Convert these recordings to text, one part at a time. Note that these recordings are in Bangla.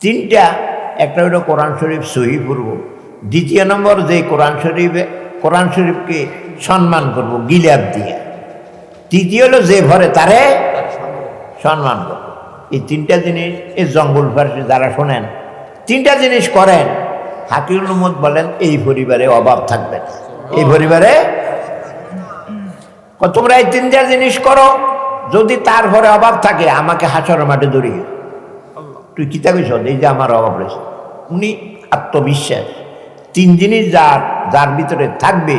তিনটা, একটা হলো কোরআন শরীফ সহি পড়ব দ্বিতীয় নম্বর যে কোরআন শরীফে, কোরআন শরীফকে সম্মান করব, গিলাপ দিয়ে। তৃতীয় হলো যে ভরে তারে সম্মান করব। এই তিনটা জিনিস, এই জঙ্গল ফার্সি যারা শোনেন, তিনটা জিনিস করেন হাকিউল উম্মদ বলেন, এই পরিবারে অভাব থাকবে না। এই পরিবারে তোমরা এই তিনটা জিনিস করো, যদি তার ঘরে অভাব থাকে, আমাকে হাসর মাঠে দৌড়িয়ে তুই কিতা এই যে আমার অভাব রয়েছে উনি আত্মবিশ্বাস। তিন জিনিস যার যার ভিতরে থাকবে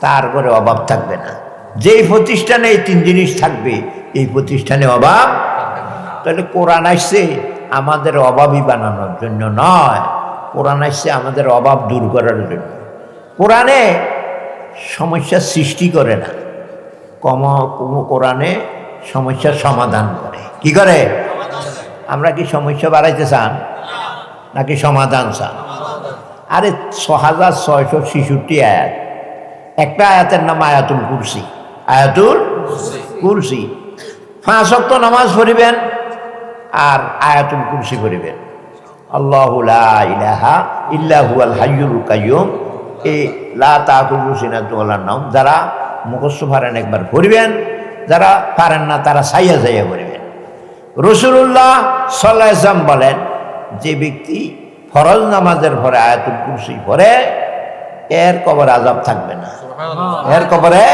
তার ঘরে অভাব থাকবে না। যেই প্রতিষ্ঠানে এই তিন জিনিস থাকবে, এই প্রতিষ্ঠানে অভাব তাহলে কোরআন আসছে, আমাদের অভাবই বানানোর জন্য নয়। কোরআন আসছে আমাদের অভাব দূর করার জন্য। কোরআনে সমস্যা সৃষ্টি করে না। কম কম কোরআনে সমস্যার সমাধান করে। কি করে? আমরা কি সমস্যা বাড়াইতে চান? নাকি সমাধান চান? আরে ছ হাজার ছয়শো ছেষট্টি আয়াত। একটা আয়াতের নাম আয়াতুল কুরসি। আয়াতুল কুরসি। পাঁচ অক্ত নামাজ পড়িবেন আর আয়াতুল কুরসি পড়িবেন। আল্লাহ ইলাহা ইল্লাহু আল হাইয়ুল কাইয়ুম। এই লা নাম যারা মুখস্থ পারেন একবার পড়িবেন, যারা পারেন না তারা সাইয়া সাইয়া পড়িবেন। রসুল্লাহ সাল্লাম বলেন যে ব্যক্তি ফরজ নামাজের পরে আয়াতুল কুরসি পড়ে এর কবর আজাব থাকবে না। এর কবরে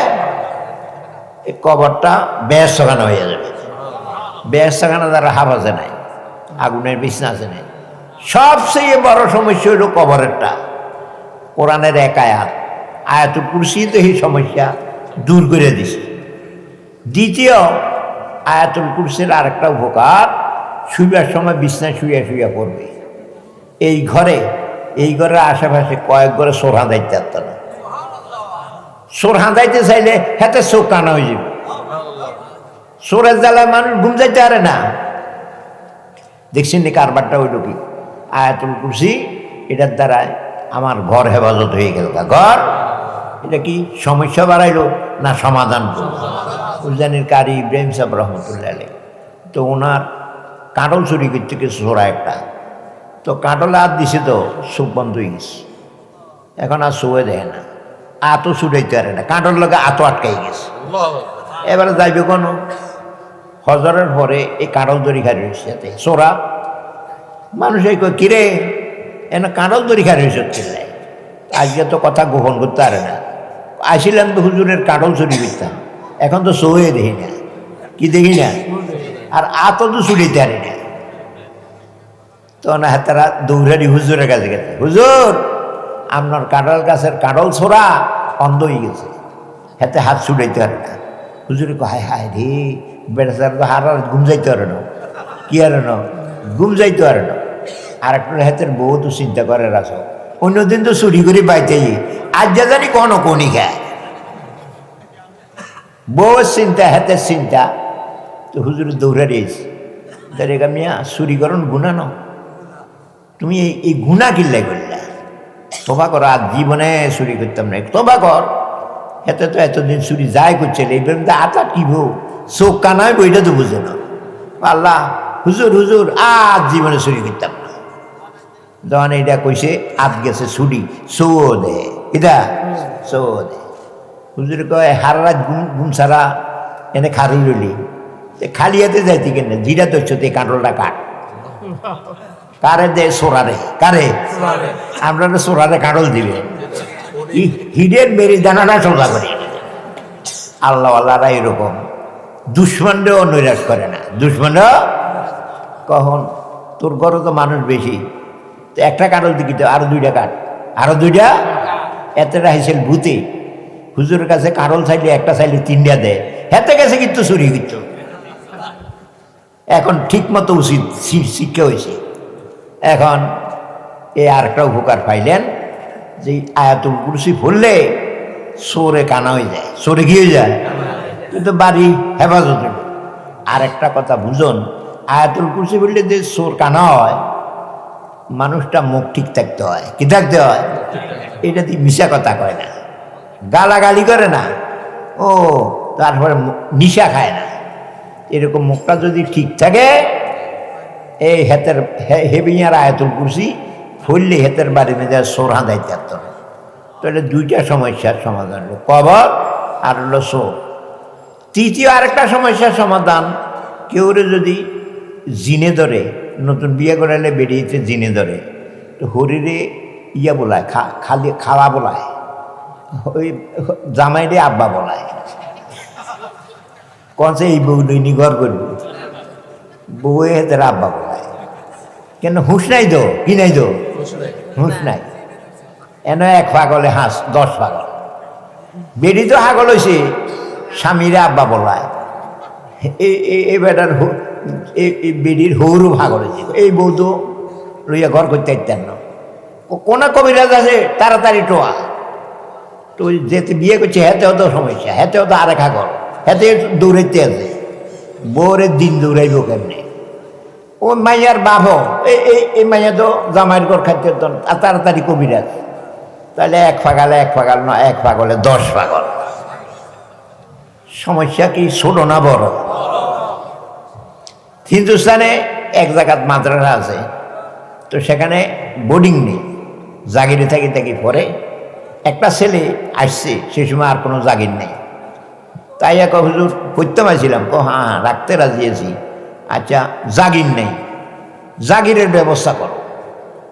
এই কবরটা বেশ সখানো হয়ে যাবে। বেশ সখানো দ্বারা হাফাজে নাই আগুনের বিছনা আছে নাই। সবচেয়ে বড় সমস্যা হলো কবরেরটা। কোরআনের এক আয়াত আয়াতুল কুরসি তো এই সমস্যা দূর করে দিছে। দ্বিতীয় আয়াতুল কুরসির আরেকটা উপকার, শুইবার সময় বিছনায় শুয়ে শুয়ে পড়বে। এই ঘরে, এই ঘরের আশেপাশে কয়েক ঘরে সোর হাঁদাইতে পারত না। সোর হাঁদাইতে চাইলে হাতে চোখ কানা হয়ে যাবে। সোরের জ্বালায় মানুষ ঘুম যাইতে পারে না। দেখছেন নি কারবারটা হইল কি? আয়াতুল কুরসি, এটার দ্বারায় আমার ঘর হেফাজত হয়ে গেল ঘর, এটা কি সমস্যা বাড়াইলো না সমাধান করল? উজানির কারি ইব্রাহিম সাহেব রহমতুল্লাহ আলী তো ওনার কাঁটল চুরি করতে গেছে সোরা একটা। তো কাঁটলে হাত দিছে তো চোখ বন্ধ হয়ে গেছে। এখন আর শুয়ে দেয় না। আতো ছুটাইতে পারে না। কাঁটল লোকে আতো আটকাই গেছে। এবারে যাইবে কোনো? হজরের পরে এই কাঁটল দড়ি খাই রয়েছে সাথে সোরা মানুষ এই কিরে এনে কাঁটল দড়ি রয়েছে চিল্লাই আজকে তো কথা গোপন করতে পারে না। আসিলাম তো হুজুরের কাঁটল চুরি করতাম এখন তো সৌয়ে দেখি না। কি দেখি না? আর আত তো ছুটিতে পারি না। তো না, তারা দৌড়ানি হুজুরের কাছে গেছে। হুজুর, আপনার কাঁঠাল গাছের কাঁঠাল ছোড়া অন্ধ হয়ে গেছে। হাতে হাত ছুটাইতে পারে না। হুজুরে কো হায় হায় রে বেড়াচার তো হার আর ঘুম যাইতে পারে না। কি আর না? ঘুম যাইতে পারে না। আর একটা হাতের বউ তো চিন্তা করে রাখো অন্যদিন তো চুরি করে পাইতেই আজ যা জানি কোনো কোনি খায় বউর চিন্তা হাতের চিন্তা। তো হুজুরে দৌড়া দিয়েছে তার মিয়া চুরিকরণ গুণা ন তুমি এই গুণা কিল্লাই করলা। তোবা কর, আর জীবনে চুরি করতাম না। তোবা কর। এতে তো এতদিন চুরি যাই করছে এই বেরমতে আতা কি ভো চোখ কানায় বইটা তো বুঝে না। আল্লাহ, হুজুর হুজুর, আর জীবনে চুরি করতাম না। যখন এটা কইছে আত গেছে ছুটি সৌ দে এটা সৌ দে হুজুর কয় হারা রাত ঘুম সারা এনে খারুই রইলি খালি হাতে যাইতি কেন? জিরা তো তে কাঁটলটা কাট কারে? দে সোরারে। কারে? আমরা তো সোরারে কাঁটল দিবে। হিডেন মেরি দানাটা সোজা করে। আল্লাহ আল্লাহরা এরকম। দুশ্মনরেও নৈরাশ করে না। দুশ্মনও কখন? তোর ঘরে তো মানুষ বেশি। তো একটা কাটল দিকে আরও দুইটা কাট। আরও দুইটা? এতটা হিসেল ভূতে। হুজুরের কাছে কারল চাইলে একটা চাইলে তিনটা দেয়। হেতে গেছে কিন্তু চুরি কিন্তু এখন ঠিক মতো উচিত শিক্ষা হয়েছে। এখন এই আরেকটা উপকার পাইলেন যে আয়াতুল কুরসি ফুললে সোরে কানা হয়ে যায় সোরে হয়ে যায়। কিন্তু বাড়ি হেফাজত। আর একটা কথা বুঝুন, আয়াতুল কুরসি বললে যে সোর কানা হয়, মানুষটা মুখ ঠিক থাকতে হয়। কি থাকতে হয়? এটা দিয়ে মিশা কথা কয় না। গালাগালি করে না। ও, তারপরে নিশা খায় না। এরকম মুখটা যদি ঠিক থাকে, এই হেতের হেবিয়ার আয়াতুল কুরসি, ফুললে হেতের বাড়ি মেজে সোরহা দায়িত্ব তো এটা দুইটা সমস্যার সমাধান হলো, কবর আর হলো সোর। তৃতীয় আরেকটা সমস্যার সমাধান কেউরে যদি জিনে ধরে, নতুন বিয়ে করালে বেরিয়েছে জিনে ধরে, তো হরিরে ইয়া বলায়, খা খালি খালা বলায়। ওই জামাইরে আব্বা বলায়। কনসে এই বউ নৈনি ঘর করবি। বউয়ে হেতের আব্বা বলায়। কেন হুঁশ নাই তো? কি নাই তো? হুঁশ নাই। এন এক পাগলে হাঁস দশ পাগল। বেরি তো হাগল হয়েছে স্বামীরা আব্বা বলায়। এই বেটার এই বেডির হৌরও ভাগল হয়েছে এই বউ তো লইয়া ঘর করতে না। কোনা কবিরাজ আছে তাড়াতাড়ি টোয়া। তো যেতে বিয়ে করছে হেতেও তো সমস্যা হেতেও তো আরেক হাগল। হেতে দৌড়াইতে আছে। বউরের দিন দৌড়াইব কেমনি? ও মাইয়ার বাপ এই এই এই মাইয়া তো জামাইয়ের ঘর খাইতে আর তাড়াতাড়ি কবিরাজ তাহলে এক পাগালে এক পাগাল না, এক পাগলে দশ পাগল। সমস্যা কি? ছোট না বড়? হিন্দুস্তানে এক জায়গাত মাদ্রাসা আছে, তো সেখানে বোর্ডিং নেই। জাগিরে থাকি থাকি পরে একটা ছেলে আসছে সে সময় আর কোনো জাগির নেই। তাই এক হুজুর পড়তে পারছিলাম ও হ্যাঁ রাখতে রাজি আছি। আচ্ছা জাগির নেই। জাগিরের ব্যবস্থা করো।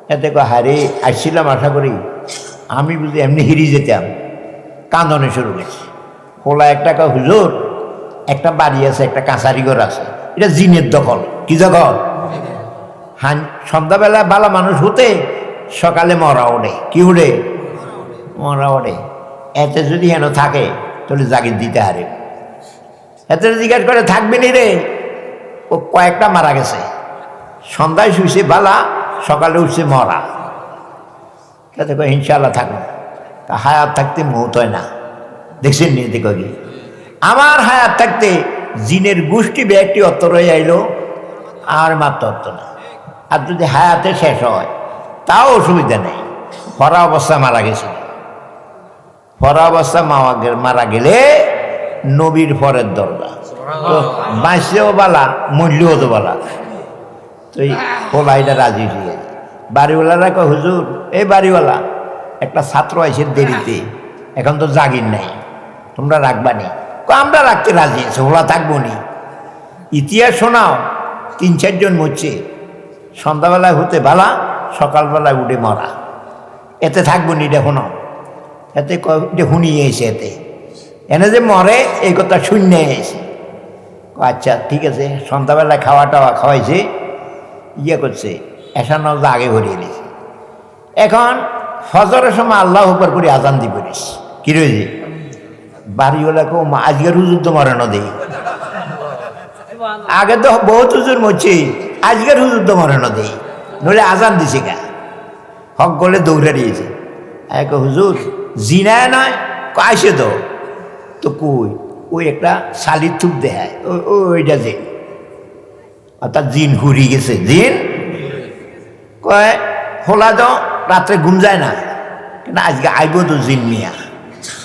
এতে কো হারে আসছিলাম আশা করি আমি বুঝি এমনি হিরি যেতাম কান্দনে শুরু করেছি। খোলা একটা কয়, হুজুর একটা বাড়ি আছে একটা কাঁচারি ঘর আছে এটা জিনের দখল কি দখল হান সন্ধ্যাবেলা বালা মানুষ হতে সকালে মরা ওঠে কি উঠে মরা ওঠে এতে যদি হেন থাকে, তাহলে জাগির দিতে হারে। এতে জিজ্ঞাসা করে, থাকবি নি রে? ও কয়েকটা মারা গেছে। সন্ধ্যায় শুইছে বালা, সকালে উঠছে মরা। তাতে কয় ইনশাল্লাহ থাকব। তা হায়াত থাকতে মৌত হয় না। দেখছেন নি দেখো কি? আমার হায়াত থাকতে জিনের গোষ্ঠী ব্যক্তি অত্ত রয়ে আইলো, আর মাত্র অত্ত না। আর যদি হায়াতে শেষ হয়, তাও অসুবিধা নেই। ফরা অবস্থা মারা গেছে। ফরা অবস্থা গে- মারা গেলে নবীর পরের দরজা। তো বাঁচলেও বালা মূল্যও তো বালা। তো এই পোলাইটা রাজি হয়ে বাড়িওয়ালারা কয় হুজুর এই বাড়িওয়ালা একটা ছাত্র আছে দেরিতে এখন তো জাগির নাই। তোমরা রাখবা নি? আমরা রাখতে রাজি আছি ওলা থাকব নি। ইতিহাস শোনাও তিন চারজন মরছে। সন্ধ্যাবেলায় হতে ভালা সকালবেলায় উঠে মরা। এতে থাকব নি দেখো না। এতে শুনিয়ে এসে এতে। এনে যে মরে এই কথা শূন্য এসে। আচ্ছা ঠিক আছে সন্ধ্যাবেলায় খাওয়া টাওয়া খাওয়াইছে। ইয়ে করছে এসার নজা আগে ভরিয়ে দিয়েছে। এখন ফজরের সময় আল্লাহ উপর করে আজান দি পড়িস। কি রয়েছে বাড়িওয়ালাকে মা আজকের হুজুর তো মরে না দেই আগে তো বহুত হুজুর মরছে আজকের হুজুর তো মরে না দেই নইলে আজান দিছে গা হক গলে দৌড়ে দিয়েছে। এক হুজুর জিনায় নয় আসে তো তো কই? ওই একটা শালির ও- ও- ওইটা যে। অর্থাৎ জিন ঘুরি গেছে। জিন? কয় খোলা তো, রাত্রে ঘুম যায় না। কিন্তু আজকে আইব তো জিন মিয়া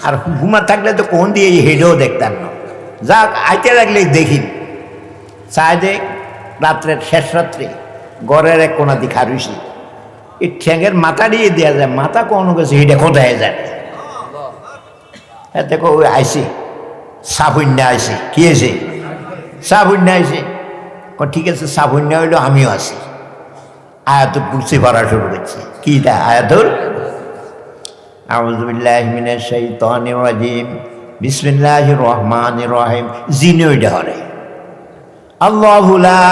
আর ঘুমা থাকলে তো কোন দিয়ে হেডেও দেখতাম না। যাক, আইতে লাগলে দেখিন চাই দেখ রাত্রের শেষ রাত্রে গড়ের এক কোনা দিকে হারুইছি এই ঠ্যাঙের মাথা দিয়ে দেওয়া যায়। মাথা কোনো গেছে হেডে কোথায় যায়? এতে কো ওই সাফুন্য কি আছে সাফুন্য আইসি। ঠিক আছে সাফুন্য হইল আমিও আছি। আয়াতুল কুরসি পড়া শুরু করছি। কি তা, আয়াতুল? আউযু বিল্লাহি মিনাশ শাইতানির রাজিম। বিসমিল্লাহির রহমানির রহিম। জিনে ওইটা হরে। আল্লাহু লা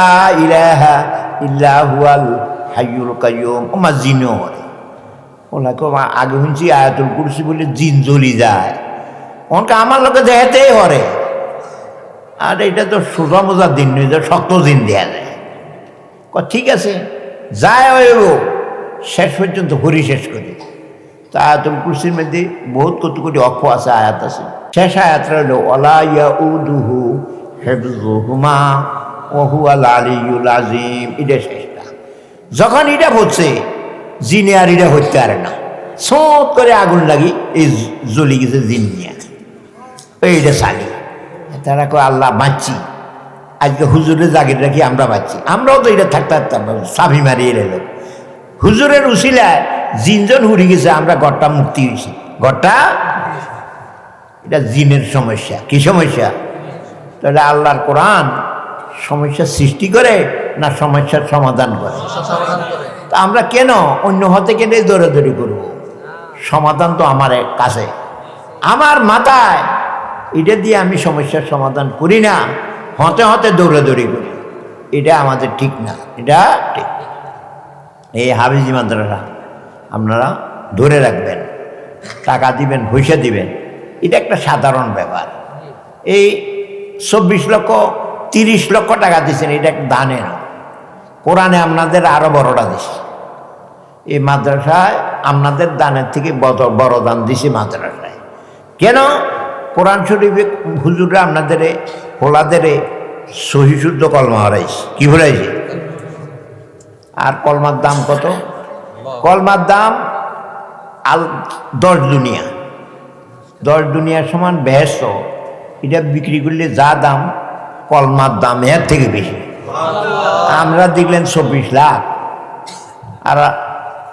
ইলাহা ইল্লা হুয়াল হাইয়ুল কাইয়ুম। ওমা জিনে হরে। ওলা কো আগে শুনছি আয়াতুল কুরসি বলে জিন জ্বলি যায়। অনকে আমার লোকে দেখাতেই হরে আর এটা তো সোজা মোজা দিন নয় শক্ত দিন দেয়া যায়। ক ঠিক আছে যায় হইব, শেষ পর্যন্ত হরি শেষ করি। তা আয়াতুল কুরসির মধ্যে বহুত কত কোটি অক্ষ আছে, আয়াত আছে। শেষ আয়াতটা হলো ওলা ইয়া উদুহু হেফজুহুমা ওহু আল আলিউল আজিম এটা শেষটা যখন এটা হচ্ছে, জিনে আর এটা হইতে পারে না। সোঁত করে আগুন লাগি, এই জ্বলি গেছে জিন নিয়ে। এইটা সালি। তারা কয় আল্লাহ বাঁচছি। আজকে হুজুরে জাগির রাখি আমরা পাচ্ছি আমরাও তো এটা থাকতে থাকতাম না, মারিয়ে এলো। হুজুরের উসিলায় জিনজন হুড়ি গেছে আমরা ঘরটা মুক্তি হয়েছি। ঘরটা? এটা জিনের সমস্যা। কি সমস্যা? তাহলে আল্লাহর কোরআন সমস্যা সৃষ্টি করে না সমস্যার সমাধান করে? তা আমরা কেন অন্য হতে কেন দৌড়াদৌড়ি করব? সমাধান তো আমার কাছে। আমার মাথায় এটা দিয়ে আমি সমস্যার সমাধান করি না, হতে হতে দৌড়াদৌড়ি করি। এটা আমাদের ঠিক না, এটা ঠিক না। এই হাবিজি মাদ্রাসা, আপনারা ধরে রাখবেন, টাকা দিবেন, পয়সা দিবেন, এটা একটা সাধারণ ব্যাপার। এই চব্বিশ লক্ষ, তিরিশ লক্ষ টাকা দিচ্ছেন এটা একটা দানের কোরআনে আপনাদের আরও বড়টা দিছে। এই মাদ্রাসায় আপনাদের দানের থেকে বড় দান দিছে মাদ্রাসায়। কেন? কোরআন শরীফে হুজুররা আপনাদের হোলাদের সহিশুদ্ধ কলমা হারাইছে। কি হারাইছে? আর কলমার দাম কত? কলমার দাম আল দশ দুনিয়া। দশ দুনিয়ার সমান বেহেস্ত এটা বিক্রি করলে যা দাম, কলমার দাম এর থেকে বেশি। আমরা দেখলেন চব্বিশ লাখ। আর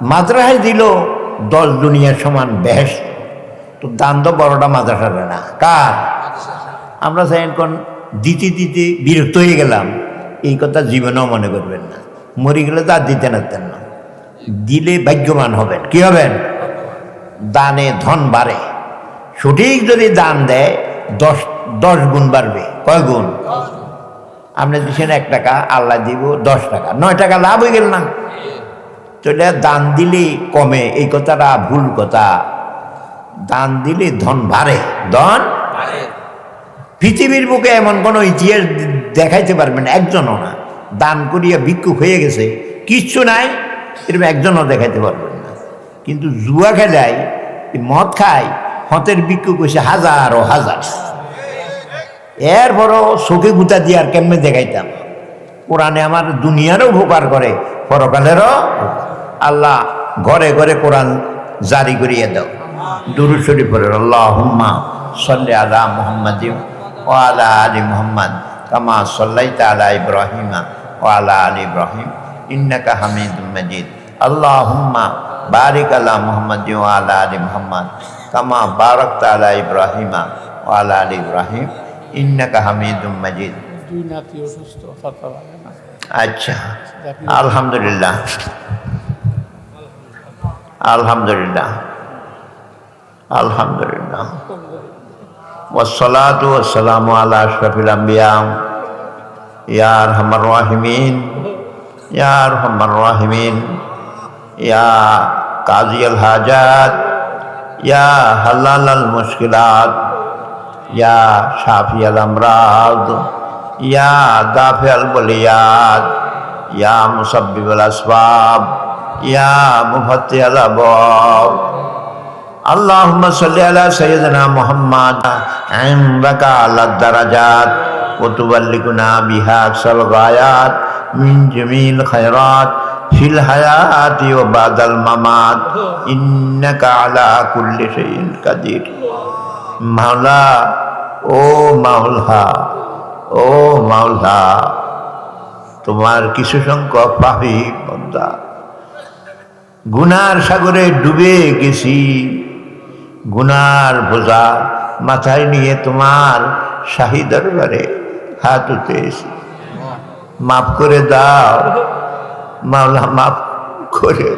মাদ্রাসায় দিল দশ দুনিয়ার সমান বেহেস্ত তো দাম তো বড়টা মাদ্রাসার না। কার? আমরা চাই এখন দিতে দিতে বিরক্ত হয়ে গেলাম। এই কথা জীবনেও মনে করবেন না। মরে গেলে তো আর দিতে নাতেন না। দিলে ভাগ্যবান হবেন। কি হবেন? দানে ধন বাড়ে। সঠিক যদি দান দেয়, দশ দশ গুণ বাড়বে। কয় গুণ? আপনি দিচ্ছেন এক টাকা, আল্লাহ দিব দশ টাকা। নয় টাকা লাভ হয়ে গেল না। তো এটা দান দিলে কমে। এই কথাটা ভুল কথা। দান দিলে ধন বাড়ে। ধন পৃথিবীর বুকে এমন কোনো ইতিহাস দেখাইতে পারবেন একজনও না। দান করিয়া ভিক্ষুক হয়ে গেছে, কিচ্ছু নাই এরকম একজনও দেখাইতে পারবেন না। কিন্তু জুয়া খেলায়, মদ খায়, হতের ভিক্ষুক হয়েছে হাজার ও হাজার। এরপরও চোখে গুতা দিয়ে আর কেমনে দেখাইতাম? কোরআনে আমার দুনিয়ারও উপকার করে, পরকালেরও আল্লাহ ঘরে ঘরে কোরআন জারি করিয়ে দাও। দুরু শরীফের আল্লাহ হুম্মা সাল্লি আলা মুহাম্মদ ও আলা আলী মুহাম্মদ কামা সাল্লাইতা আলা ইব্রাহিমা ও আলা আলী ইব্রাহিম ইন্নাকা হামিদুম মাজিদ। আল্লাহ হুম্মা বারিক আলা মুহাম্মদ ও আলা আলী মুহাম্মদ কামা বারাকতা আলা ইব্রাহিমা ও আলা আলী ইব্রাহিম ইন্নাকা হামিদুম মাজিদ। দুই নাতি অসুস্থ আচ্ছা আলহামদুলিল্লাহ আলহামদুলিল্লাহ। আলহামদুলিল্লাহ والصلاة والسلام على أشرف الأنبياء يا أرحم الراحمين يا أرحم الراحمين يا قاضي الحاجات يا حلال المشكلات يا شافي الأمراض يا دافع البليات يا مسبب الأسباب يا مفتح الأبواب আল্লাহুম্মা সাল্লি আলা সাইয়্যিদিনা মুহাম্মাদ, ইনদাকা আলাদ দারাজাত, ওয়া তুবাল্লিগুনা বিহা আফসাল গায়াত মিন জামিল খায়রাত, ফিল হায়াতি ওয়া বাদাল মামাত, ইন্নাকা আলা কুল্লি শাইইন কাদির। মাওলা, ও মাওলা ও মাওলা, তোমার কিছু সংখ্যক পাপি বন্দা, গুনার সাগরে ডুবে গেছি। গুনার বোঝা মাথায় নিয়ে তোমার শাহী দরবারে হাত উঠেছি মাফ করে দাও, মাওলা মাফ করে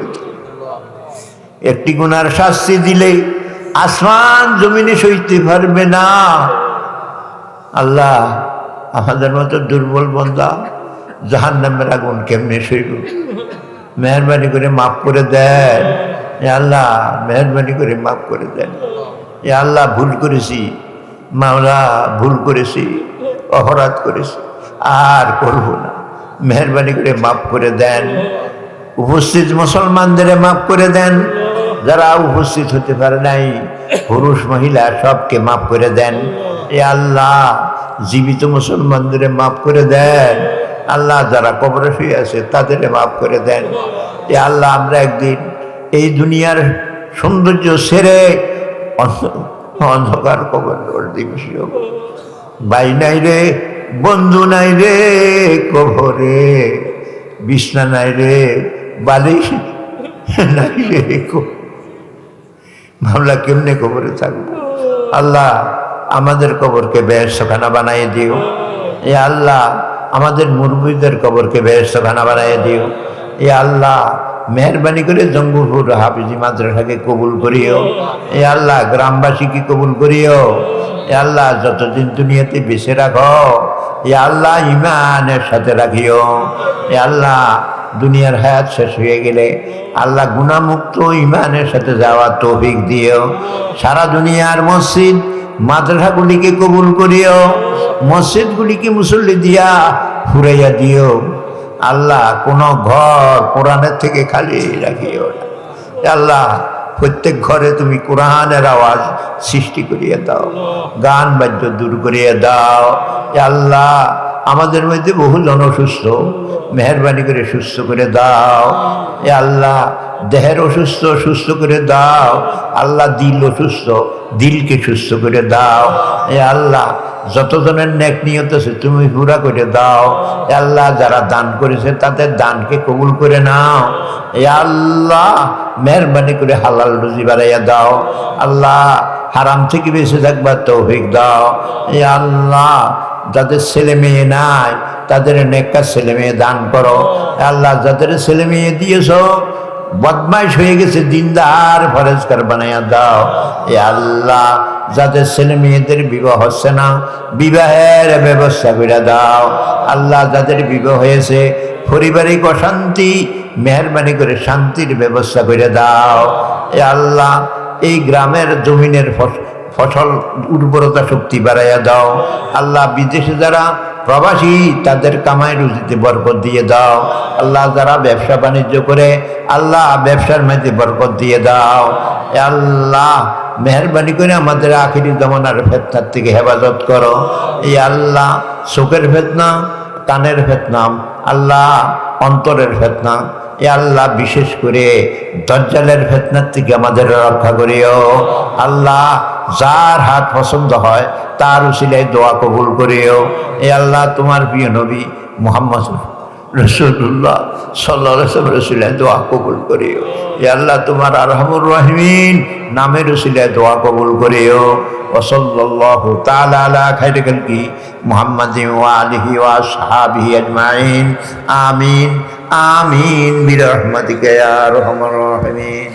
একটি গুনার শাস্তি দিলে আসমান জমিনে সইতে পারবে না। আল্লাহ আমাদের মতো দুর্বল বন্ধা জাহান নামের আগুন কেমনে সইব? মেহরবানি করে মাফ করে দেন। আল্লাহ, মেহরবানি করে মাফ করে দেন। এ আল্লাহ, ভুল করেছি। মাওলা, ভুল করেছি, অপরাধ করেছি। আর করব না। মেহরবানি করে মাফ করে দেন। উপস্থিত মুসলমানদের মাফ করে দেন। যারা উপস্থিত হতে পারে নাই, পুরুষ, মহিলা, সবকে মাফ করে দেন। এ আল্লাহ, জীবিত মুসলমানদের মাফ করে দেন। আল্লাহ, যারা কবরে শুয়ে আছে তাদের মাফ করে দেন। এ আল্লাহ, আমরা একদিন এই দুনিয়ার সৌন্দর্য সেরে অন্ধকার কবর বাই নাই রে, বন্ধু নাই রে কবরে, বিছনা নাই রে, বালিশ নাই রে। মামলা কেমনে কবরে থাকব? আল্লাহ, আমাদের কবরকে বেহসখানা বানাই দিও। এ আল্লাহ, আমাদের মুরব্বীদের কবরকে বেহসখানা বানাই দিও। এ আল্লাহ মেহরবানি করে জঙ্গুপুর হাফিজি মাদ্রাসাকে কবুল করিও। এ আল্লাহ, গ্রামবাসীকে কবুল করিও। এ আল্লাহ, যতদিন দুনিয়াতে বেঁচে রাখো, এ আল্লাহ ইমানের সাথে রাখিও। এ আল্লাহ, দুনিয়ার হায়াত শেষ হয়ে গেলে আল্লাহ গুণামুক্ত ইমানের সাথে যাওয়া তৌফিক দিও। সারা দুনিয়ার মসজিদ মাদ্রাসাগুলিকে কবুল করিও। মসজিদগুলিকে মুসল্লি দিয়া ফুরাইয়া দিও। আল্লাহ কোন ঘর কোরআনের থেকে খালি রাখিও না। আল্লাহ, প্রত্যেক ঘরে তুমি কোরআনের আওয়াজ সৃষ্টি করিয়ে দাও, গান বাদ্য দূর করিয়ে দাও। আল্লাহ, আমাদের মধ্যে বহু জন অসুস্থ, মেহরবানি করে সুস্থ করে দাও। এ আল্লাহ, দেহের অসুস্থ সুস্থ করে দাও। আল্লাহ দিল অসুস্থ দিলকে সুস্থ করে দাও। এ আল্লাহ যতজনের নেক নিয়ত আছে, তুমি পুরা করে দাও। আল্লাহ যারা দান করেছে, তাদের দানকে কবুল করে নাও। এ আল্লাহ, মেহরবানি করে হালাল রুজি বাড়াইয়া দাও। আল্লাহ, হারাম থেকে বেঁচে থাকবার তৌফিক দাও। এ আল্লাহ, যাদের ছেলে মেয়ে নাই, তাদের নেককার ছেলে মেয়ে দান করো। আল্লাহ, যাদের ছেলে মেয়ে দিয়েছ, বদমাইশ হয়ে গেছে, দিনদার ফরেজকার বানাইয়া দাও। এ আল্লাহ যাদের ছেলে মেয়েদের বিবাহ হচ্ছে না, বিবাহের ব্যবস্থা করে দাও। আল্লাহ যাদের বিবাহ হয়েছে, পারিবারিক অশান্তি, মেহরবানি করে শান্তির ব্যবস্থা করে দাও। এ আল্লাহ, এই গ্রামের জমিনের ফস- ফসল উর্বরতা শক্তি বাড়াইয়া দাও। আল্লাহ, বিদেশে যারা প্রবাসী, তাদের কামাই রুজিতে বরকত দিয়ে দাও। আল্লাহ, যারা ব্যবসা বাণিজ্য করে, আল্লাহ ব্যবসার মধ্যে বরকত দিয়ে দাও। এ আল্লাহ মেহরবানি করে আমাদের আখিরি জমানার ফেতনার থেকে হেফাজত করো। এই আল্লাহ চোখের ফেতনা, কানের ফেতনাম আল্লাহ অন্তরের ফেতনা, এ আল্লাহ বিশেষ করে দজ্জালের ফেতনার থেকে আমাদের রক্ষা করিও। আল্লাহ যার হাত পছন্দ হয় তার উসিলায় দোয়া কবুল করিও। এ আল্লাহ তোমার প্রিয় নবী মোহাম্মদ রসুল্লাহ সাল্লাহ রসুলের দোয়া কবুল করিও। আল্লাহ, তোমার আরহামুর রহমিন নামে রসিলায় দোয়া কবুল করিও। কি মোহাম্মদ আলিহি ওয়া সাহাবিহি আজমাইন। আমিন আমিন, বিরহমতিকে আর রহমান রহমিন।